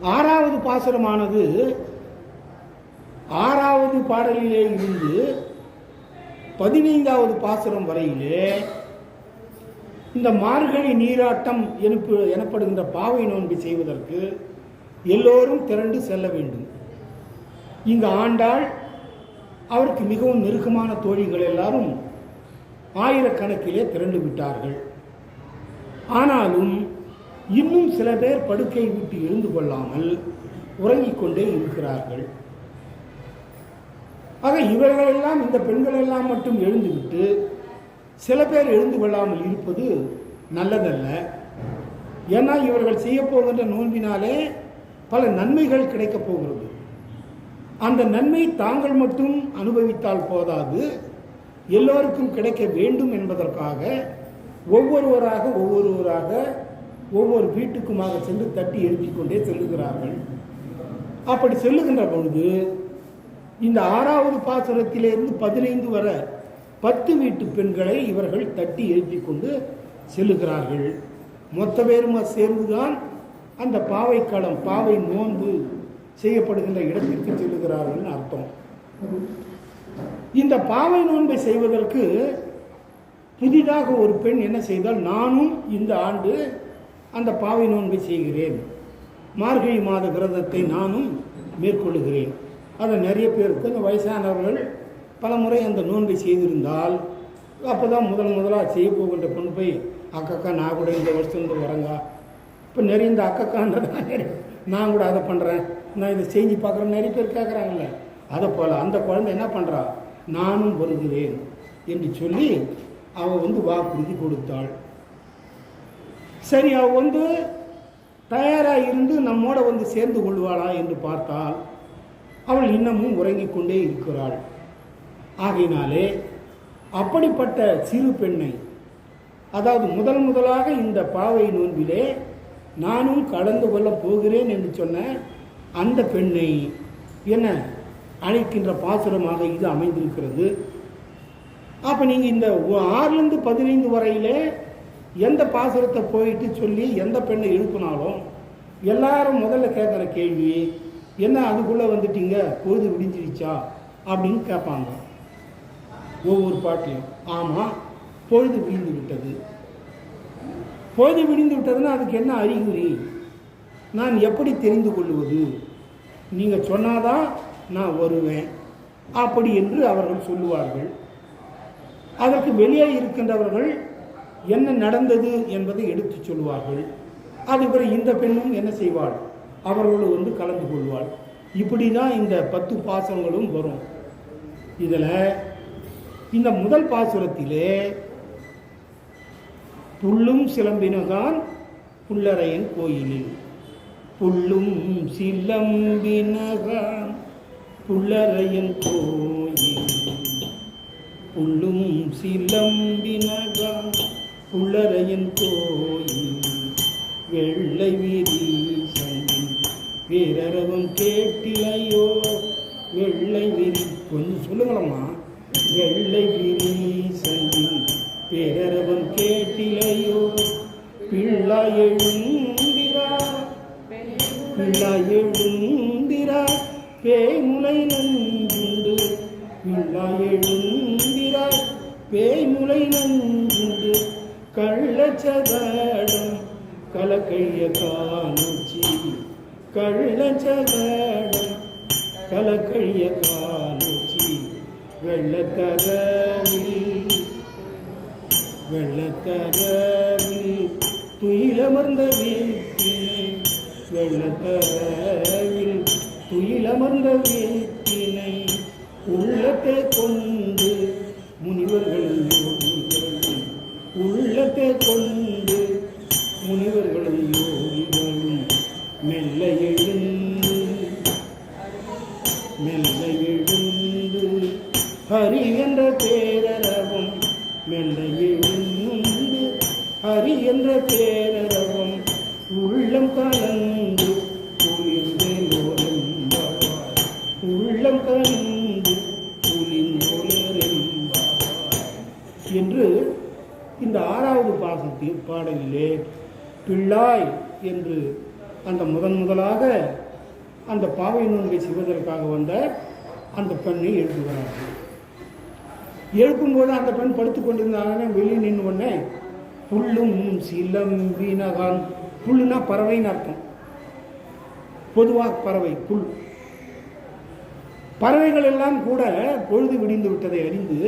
ஆறாவது பாசுரமானது ஆறாவது பாடலிலே இருந்து பதினைந்தாவது பாசுரம் வரையிலே இந்த மார்கழி நீராட்டம் எனப்பு எனப்படுகின்ற பாவை நோன்பு செய்வதற்கு எல்லோரும் திரண்டு செல்ல வேண்டும். இங்கு ஆண்டாள் அவருக்கு மிகவும் நெருக்கமான தோழிகள் எல்லாரும் ஆயிரக்கணக்கிலே திரண்டு விட்டார்கள். ஆனாலும் இன்னும் சில பேர் படுக்கை விட்டு எழுந்து கொள்ளாமல் உறங்கிக் கொண்டே இருக்கிறார்கள். ஆக இவர்களெல்லாம் இந்த பெண்கள் எல்லாம் மட்டும் எழுந்துவிட்டு சில பேர் எழுந்து கொள்ளாமல் இருப்பது நல்லதல்ல. ஏன்னா இவர்கள் செய்யப்போகின்ற நோன்பினாலே பல நன்மைகள் கிடைக்கப் போகிறது. அந்த நன்மை தாங்கள் மட்டும் அனுபவித்தால் போதாது. எல்லோருக்கும் கிடைக்க வேண்டும் என்பதற்காக ஒவ்வொருவராக ஒவ்வொருவராக ஒவ்வொரு வீட்டுக்குமாக சென்று தட்டி எழுப்பிக் கொண்டே செல்லுகிறார்கள். அப்படி செல்லுகின்ற பொழுது இந்த ஆறாவது பாசுரத்திலிருந்து பதினைந்து வர பத்து வீட்டு பெண்களை இவர்கள் தட்டி எழுப்பிக் கொண்டு செல்லுகிறார்கள். மொத்த பேருமா சேர்ந்துதான் அந்த பாவைக்களம் பாவை நோன்பு செய்யப்படுகின்ற இடத்திற்கு செல்லுகிறார்கள் அர்த்தம். இந்த பாவை நோன்பை செய்வதற்கு புதிதாக ஒரு பெண் என்ன செய்தால் நானும் இந்த ஆண்டு அந்த பாவை நோன்பை செய்கிறேன். மார்கழி மாத விரதத்தை நானும் மேற்கொள்ளுகிறேன். அதை நிறைய பேருக்கு அந்த வயசானவர்கள் பல முறை அந்த நோன்பை செய்திருந்தால் அப்போ தான் முதல் முதலாக செய்ய போகின்ற பொண்ணு போய் அக்கக்கா நான் கூட இந்த வருஷத்துலேருந்து வரங்க இப்போ நிறைய இந்த அக்கக்கான்றதான் நிறைய நான் கூட அதை பண்ணுறேன் நான் இதை செஞ்சு பார்க்குறேன் நிறைய பேர் கேட்குறாங்கல்ல அதை போல் அந்த குழந்தை என்ன பண்ணுறா நானும் வருகிறேன் என்று சொல்லி அவள் வந்து வாக்குறுதி கொடுத்தாள். சரி அவ வந்து தயாராக இருந்து நம்மோட வந்து சேர்ந்து கொள்வாளா என்று பார்த்தால் அவள் இன்னமும் உறங்கிக் கொண்டே இருக்கிறாள். ஆகையினாலே அப்படிப்பட்ட சிறு பெண்ணை அதாவது முதல் முதலாக இந்த பாவை நோன்பிலே நானும் கலந்து கொள்ளப் போகிறேன் என்று சொன்ன அந்த பெண்ணை என்ன அழைக்கின்ற பாசுரமாக இது அமைந்திருக்கிறது. அப்போ நீங்கள் இந்த ஆறுலேருந்து பதினைந்து வரையிலே எந்த பாசுரத்தை போயிட்டு சொல்லி எந்த பெண்ணை எழுப்பினாலும் எல்லாரும் முதல்ல கேட்குற கேள்வி என்ன அதுக்குள்ளே வந்துட்டீங்க? பொழுது விடிஞ்சிருச்சா அப்படின்னு கேட்பாங்க ஒவ்வொரு பாட்டிலையும் ஆமாம் பொழுது விடிந்து விட்டது. பொழுது விடிந்து விட்டதுன்னா அதுக்கு என்ன அறிகுறி? நான் எப்படி தெரிந்து கொள்வது? நீங்கள் சொன்னாதான் நான் வருவேன். அப்படி என்று அவர்கள் சொல்லுவார்கள். அதற்கு வெளியே இருக்கின்றவர்கள் என்ன நடந்தது என்பதை எடுத்துச் சொல்வார்கள். அது பிறகு இந்த பெண்ணும் என்ன செய்வாள்? அவர்களோடு வந்து கலந்து கொள்வாள். இப்படி தான் இந்த பத்து பாசங்களும் வரும். இதில் இந்த முதல் பாசுரத்திலே புல்லும் சிலம்பினகான் புல்லரையன் கோயிலில். புல்லும் சிலம்பினதான் புல்லரையன் கோயில் புல்லும் சிலம்பினதான் புல்லரையன் கோயில் வெள்ளை விரி பிறரவும் கேட்டிலையோ வெள்ளை விரி கொஞ்சம் சொல்லுங்களம்மா. வெள்ளை விரி சங்கின் பேரரவம் கேட்டிலையோ பிள்ளா எழுந்திரா பிள்ளா எழுந்திரா பேய்முலை நஞ்சுண்டு பிள்ளா எழுந்திரா பேய்முலை நஞ்சுண்டு கள்ளச்சதடம் கலக்கைய காணுச்சி. கள்ளச்சதடம் கலக்கைய காணுச்சி. வெள்ளத்தரவில் வெள்ளத்தரவில் துயிலமர்ந்த வீட்டி வெள்ளத்தரவில் துயிலமர்ந்த வீட்டினை உள்ளத்தை கொண்டு முனிவர்கள் உள்ளத்தை கொண்டு முனிவர்களும் யோகிகளும் மெல்ல எழுந்து மெல்ல எழுந்து ஹரி என்ற பேரரவம் மெல்ல எழுந்து ஹரி என்ற பேரரவம் உள்ளம் கலந்து குளிர்ந்தோரெம்பாவாய் உள்ளம் கலந்து குளிர்ந்தோரெம்பாவாய் என்று இந்த ஆறாவது பாசத்தில் பாடலிலே பிள்ளாய் என்று அந்த முதன் முதலாக அந்த பாவை நோன்பை செய்வதற்காக வந்த அந்த பெண்ணை எழுப்புகிறார்கள் எழுப்பும்போது அந்த பெண் படுத்து கொண்டிருந்தாங்க வெளியே நின்று உடனே புல்லும் சிலம்பினகான். புல்லுனா பறவைன்னு அர்த்தம். பொதுவாக பறவை புல். பறவைகள் எல்லாம் கூட பொழுது விடிந்து விட்டதை அறிந்து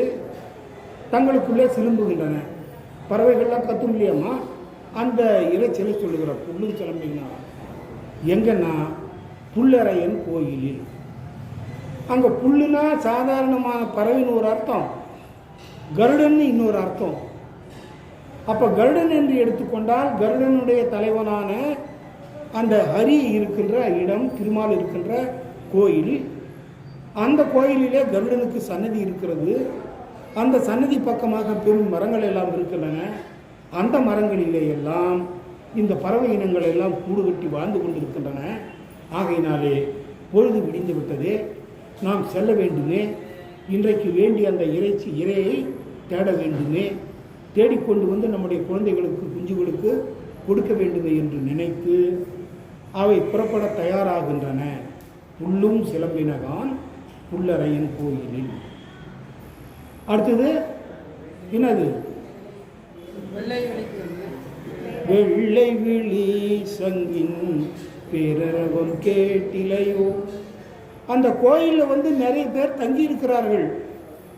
தங்களுக்குள்ளே சிலும்புகின்றன. பறவைகள்லாம் கத்தும் இல்லையாம்மா அந்த இறைச்சலை சொல்லுகிற புல்லும் சிலம்பினா எங்கன்னா புல்லறையன் கோயிலில். அங்கே புல்லுனா சாதாரணமான பறவைன்னு ஒரு அர்த்தம். கருடன்னு இன்னொரு அர்த்தம். அப்போ கருடன் என்று எடுத்துக்கொண்டால் கருடனுடைய தலைவனான அந்த ஹரி இருக்கின்ற இடம் திருமால் இருக்கின்ற கோயில். அந்த கோயிலிலே கருடனுக்கு சன்னதி இருக்கிறது. அந்த சன்னதி பக்கமாக பெரும் மரங்கள் எல்லாம் இருக்கின்றன. அந்த மரங்களிலே எல்லாம் இந்த பறவை இனங்கள் எல்லாம் கூடு கட்டி வாழ்ந்து கொண்டிருக்கின்றன. ஆகையினாலே பொழுது விடிந்து விட்டது. நாம் செல்ல வேண்டுமே. இன்றைக்கு வேண்டிய அந்த இறைச்சி இரையை தேட வேண்டுமே. தேடிக்கொண்டு வந்து நம்முடைய குழந்தைகளுக்கு குஞ்சுகளுக்கு கொடுக்க வேண்டுமே என்று நினைத்து அவை புறப்பட தயாராகின்றன. உள்ளும் சிலம்பினகான் புல்லறையன் கோயிலில். அடுத்தது என்னது? வெள்ளை விழி சங்கின் பேரரவம் கேட்டிலையோ. அந்த கோயிலில் வந்து நிறைய பேர் தங்கி இருக்கிறார்கள்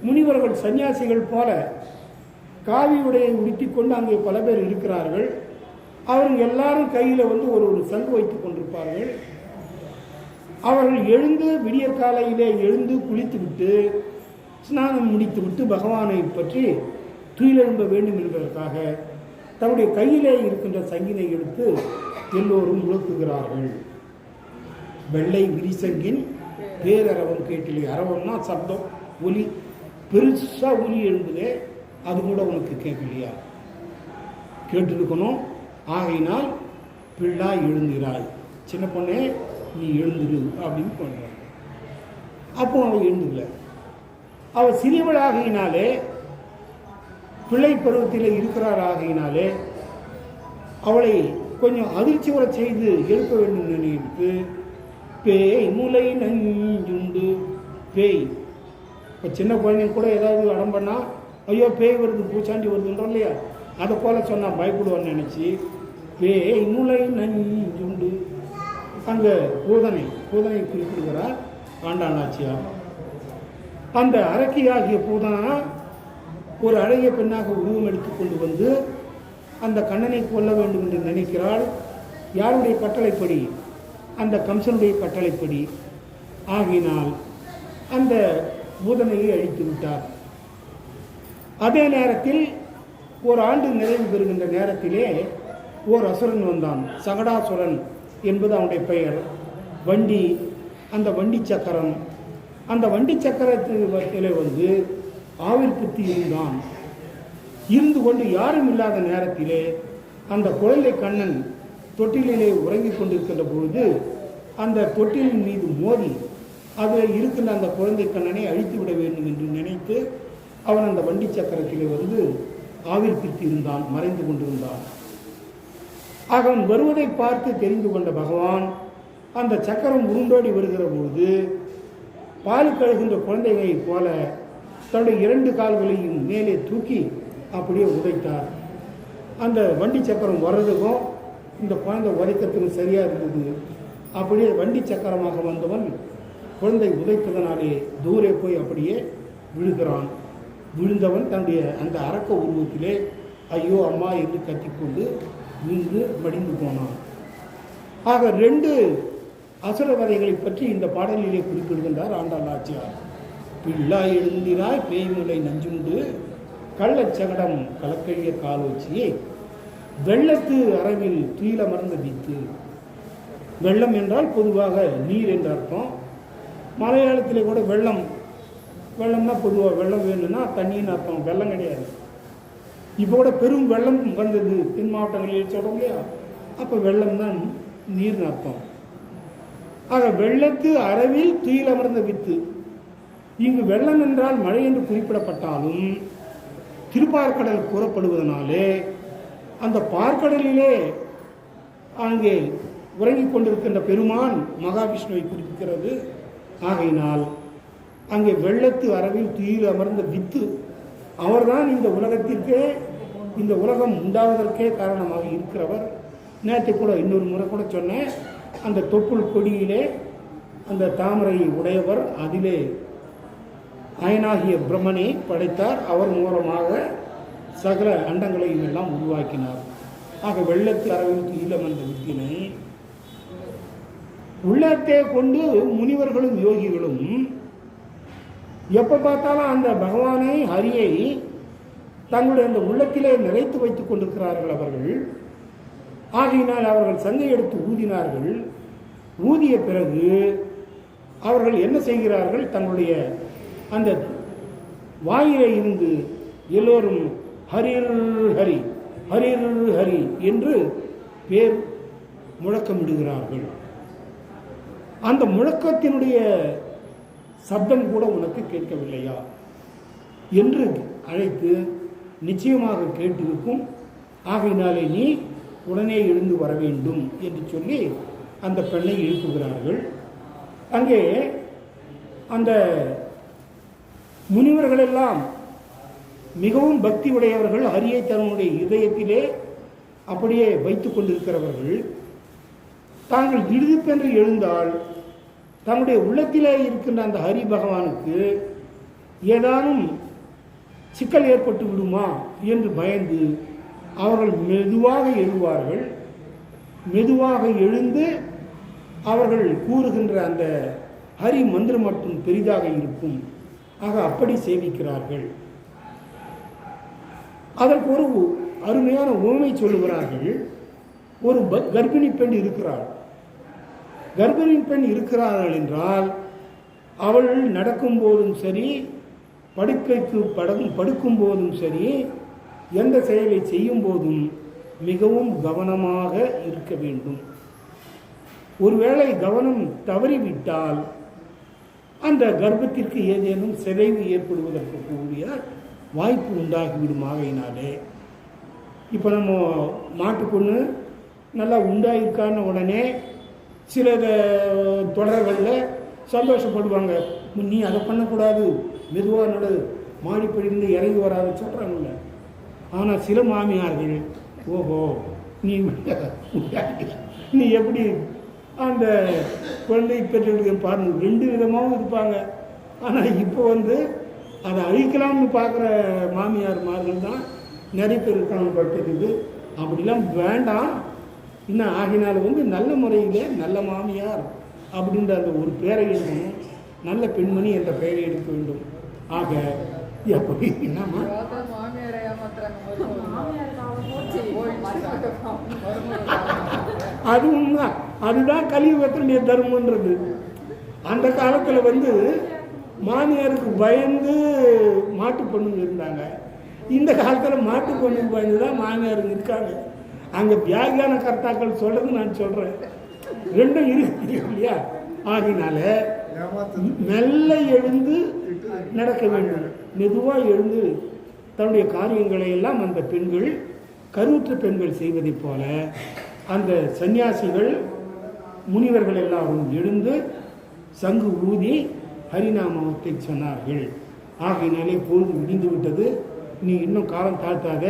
முனிவர்கள் சன்னியாசிகள் போல காவி உடையை உடுத்தி கொண்டு அங்கே பல பேர் இருக்கிறார்கள். அவர்கள் எல்லாரும் கையில் வந்து ஒரு ஒரு சங்கு வைத்துக் கொண்டிருப்பார்கள். அவர்கள் எழுந்து விடிய காலையிலே எழுந்து குளித்துவிட்டு ஸ்நானம் முடித்துவிட்டு பகவானை பற்றி துயிலெழும்ப வேண்டும் என்பதற்காக தன்னுடைய கையிலே இருக்கின்ற சங்கினை எடுத்து எல்லோரும் முழக்குகிறார்கள் வெள்ளை விரிசங்கின் பேரரவம் கேட்டிலே அரவம்னா சப்தம் ஒலி. பெருசாக ஒலி எழுந்ததே அது கூட உனக்கு கேட்கலையா? கேட்டிருக்கணும். ஆகையினால் பிள்ளா எழுந்திராய். சின்ன பொண்ணே நீ எழுந்துரு அப்படின்னு பண்ணுறாங்க அப்போ அவன் எழுந்துக்கல அவள் சிறியவளாகினாலே பிள்ளை பருவத்தில் இருக்கிறார் ஆகையினாலே அவளை கொஞ்சம் அதிர்ச்சி வர செய்து எழுப்ப வேண்டும் நினைத்து பேய் முலை நஞ்சுண்டு பேய். இப்போ சின்ன குழந்தைங்க கூட ஏதாவது அடம் பண்ணால் ஐயோ பேய் வருது பூச்சாண்டி வருதுன்றோம் இல்லையா? அதை போல சொன்னால் பயப்படுவான்னு நினச்சி பேய் முலை நஞ்சுண்டு. அங்கே பூதனை பூதனை குறிப்பிடுகிறார் ஆண்டாள் நாச்சியார். அந்த அரக்கியாகிய பூதனா ஒரு அழகிய பெண்ணாக உருவம் எடுத்துக்கொண்டு வந்து அந்த கண்ணனை கொல்ல வேண்டும் என்று நினைக்கிறாள். யாருடைய கட்டளைப்படி? அந்த கம்சனுடைய கட்டளைப்படி. ஆகினால் அந்த பூதனையை அழித்து விட்டார். அதே நேரத்தில் ஒரு ஆண்டு நிறைவு பெறுகின்ற நேரத்திலே ஓர் அசுரன் வந்தான். சகடாசுரன் என்பது அவனுடைய பெயர். வண்டி. அந்த வண்டி சக்கரம். அந்த வண்டி சக்கரத்தில் வந்து ஆவில் புத்தி இருந்தான். இருந்து கொண்டு யாரும் இல்லாத நேரத்திலே அந்த குழந்தை கண்ணன் தொட்டிலிலே உறங்கிக் கொண்டிருக்கின்ற பொழுது அந்த தொட்டிலின் மீது மோதி அதில் இருக்கின்ற அந்த குழந்தை கண்ணனை அழித்து விட வேண்டும் என்று நினைத்து அவன் அந்த வண்டி சக்கரத்திலே வந்து ஆவில் பித்து இருந்தான் மறைந்து கொண்டிருந்தான். அவன் வருவதை பார்த்து தெரிந்து கொண்ட பகவான் அந்த சக்கரம் உருண்டோடி வருகிற பொழுது பால் கழுகின்ற குழந்தைகளைப் போல தன்னுடைய இரண்டு கால்களையும் மேலே தூக்கி அப்படியே உதைத்தார். அந்த வண்டி சக்கரம் வர்றதுக்கும் இந்த குழந்தை உதைக்கிறதுக்கும் சரியாக இருந்தது. அப்படியே வண்டி சக்கரமாக வந்தவன் குழந்தை உதைத்ததனாலே தூரே போய் அப்படியே விழுகிறான். விழுந்தவன் தன்னுடைய அந்த அரக்க உருவத்திலே ஐயோ அம்மா என்று கத்திக்கொண்டு விழுந்து மடிந்து போனான். ஆக ரெண்டு அசுரவதைகளை பற்றி இந்த பாடலிலே குறிப்பிடுகின்றார் ஆண்டாள் ஆச்சியார். பிள்ளா எழுந்திராய் பேய்முலை நஞ்சுண்டு கள்ளச்சகடம் கலக்கழிய காலோச்சியே. வெள்ளத்து அரவில் துயிலமர்ந்த வித்து. வெள்ளம் என்றால் பொதுவாக நீர் என்று அர்த்தம். மலையாளத்தில் கூட வெள்ளம் வெள்ளம்னா பொதுவாக வெள்ளம் வேணும்னா தண்ணின்னு அர்த்தம் வெள்ளம் கிடையாது. இப்போ கூட பெரும் வெள்ளம் வந்தது தென் மாவட்டங்களில் சொல்கிறோம் இல்லையா? அப்போ வெள்ளம் தான் நீர்னு அர்த்தம். ஆக வெள்ளத்து அரவில் துயிலமர்ந்த வித்து. இங்கு வெள்ளம் என்றால் மழை என்று குறிப்பிடப்பட்டாலும் திருப்பார்கடல் கூறப்படுவதனாலே அந்த பார்க்கடலிலே அங்கே உறங்கிக் கொண்டிருக்கின்ற பெருமான் மகாவிஷ்ணுவை குறிப்பிக்கிறது. ஆகையினால் அங்கே வெள்ளத்து அரவில் துயில் அமர்ந்த வித்து அவர்தான் இந்த உலகத்திற்கே இந்த உலகம் உண்டாவதற்கே காரணமாக இருக்கிறவர். நேற்று கூட இன்னொரு முறை கூட சொன்னேன். அந்த தொப்புள் கொடியிலே அந்த தாமரையை உடையவர் அதிலே அயனாகிய பிரம்மனை படைத்தார். அவர் மூலமாக சகல அண்டங்களையும் எல்லாம் உருவாக்கினார். ஆக வெள்ளத்து அரவிற்கு ஈழம் என்ற வித்தினை உள்ளத்தை கொண்டு முனிவர்களும் யோகிகளும் எப்ப பார்த்தாலும் அந்த பகவானை ஹரியை தங்களுடைய அந்த உள்ளத்திலே நிறைத்து வைத்துக் கொண்டிருக்கிறார்கள் அவர்கள். ஆகையினால் அவர்கள் சங்கை எடுத்து ஊதினார்கள். ஊதிய பிறகு அவர்கள் என்ன செய்கிறார்கள்? தங்களுடைய அந்த வாயிலே இருந்து எல்லோரும் ஹரிர் ஹரி ஹரிர் ஹரி என்று பேர் முழக்கமிடுகிறார்கள். அந்த முழக்கத்தினுடைய சப்தம் கூட உனக்கு கேட்கவில்லையா? என்று அழைத்து நிச்சயமாக கேட்டிருக்கும். ஆகையினாலே நீ உடனே எழுந்து வர வேண்டும் என்று சொல்லி அந்த பெண்ணை எழுப்புகிறார்கள். அங்கே அந்த முனிவர்களெல்லாம் மிகவும் பக்தி உடையவர்கள் ஹரியை தன்னுடைய இதயத்திலே அப்படியே வைத்துக் கொண்டிருக்கிறவர்கள். தாங்கள் திடுதிப்பென்று எழுந்தால் தன்னுடைய உள்ளத்திலே இருக்கின்ற அந்த ஹரி பகவானுக்கு ஏதானும் சிக்கல் ஏற்பட்டு விடுமா என்று பயந்து அவர்கள் மெதுவாக எழுவார்கள். மெதுவாக எழுந்து அவர்கள் கூறுகின்ற அந்த ஹரி மந்திரம் மட்டும் பெரிதாக இருக்கும். ஆக அப்படி சேவிக்கிறார்கள். அதற்கு ஒரு அருமையான உண்மை சொல்லுகிறார்கள். ஒரு ப- கர்ப்பிணி பெண் இருக்கிறாள். கர்ப்பிணி பெண் இருக்கிறார்கள் என்றால் அவள் நடக்கும் போதும் சரி படுக்கைக்கு படகும் படுக்கும் போதும் சரி எந்த செயலை செய்யும் போதும் மிகவும் கவனமாக இருக்க வேண்டும். ஒருவேளை கவனம் தவறிவிட்டால் அந்த கர்ப்பத்திற்கு ஏதேனும் சிதைவு ஏற்படுவதற்கு கூடிய வாய்ப்பு உண்டாகிவிடும் ஆகையினாலே. இப்போ நம்ம மாட்டு நல்லா உண்டாயிருக்கான உடனே சில தொடர்களில் சந்தோஷப்படுவாங்க. நீ அதை பண்ணக்கூடாது. மெதுவாக நடு மாடிப்படியிருந்து இறங்கி வராத சொல்கிறாங்கல்ல ஆனால் சில மாமியார்கள் ஓஹோ நீ நீ எப்படி? அந்த குழந்தை பெற்றெடுக்க பாருங்க ரெண்டு விதமாகவும் இருப்பாங்க. ஆனால் இப்போ வந்து அதை அழிக்கலாம்னு பார்க்குற மாமியார் மார்கள் தான் நிறைய பேர் இருக்காங்க படுத்துக்குது அப்படிலாம் வேண்டாம். இன்னும் ஆகினால் வந்து நல்ல முறையில் நல்ல மாமியார் அப்படின்ற அந்த ஒரு பேரை எடுக்கணும் நல்ல பெண்மணி என்ற பெயரை எடுக்க வேண்டும். ஆக எப்படி என்னம்மா? அது உண்மைதான் அதுதான் கலியுகத்தினுடைய தர்மன்றது அந்த காலத்தில் வந்து மாமியாருக்கு பயந்து மாட்டு பொண்ணுங்க இருந்தாங்க. இந்த காலத்தில் மாட்டு பொண்ணுக்கு பயந்து தான் மாமியாருங்க இருக்காங்க. அங்கே வியாகியான கர்த்தாக்கள் சொல்றது நான் சொல்கிறேன் ரெண்டும் இருக்கு இல்லையா? ஆகினால மெல்ல எழுந்து நடக்க வேண்டும். மெதுவாக எழுந்து தன்னுடைய காரியங்களை எல்லாம் அந்த பெண்கள் கருவுற்ற பெண்கள் செய்வதைப் போல அந்த சந்நியாசிகள் முனிவர்கள் எல்லாரும் எழுந்து சங்கு ஊதி ஹரிநாமத்தை சொன்னார்கள். ஆகையினாலே பொழுது விடிந்து விட்டது. நீ இன்னும் காலம் தாழ்த்தாத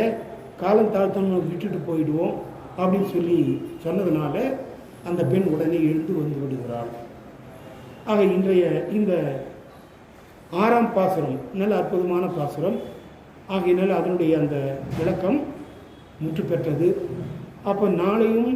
காலம் தாழ்த்தணும் விட்டுட்டு போயிடுவோம் அப்படின்னு சொல்லி சொன்னதுனால அந்த பெண் உடனே எழுந்து வந்து விடுகிறாள். ஆக இன்றைய இந்த ஆறாம் பாசுரம் நல்ல அற்புதமான பாசுரம். ஆகையினால் அதனுடைய அந்த விளக்கம் முற்று பெற்றது அப்போ நாளையும்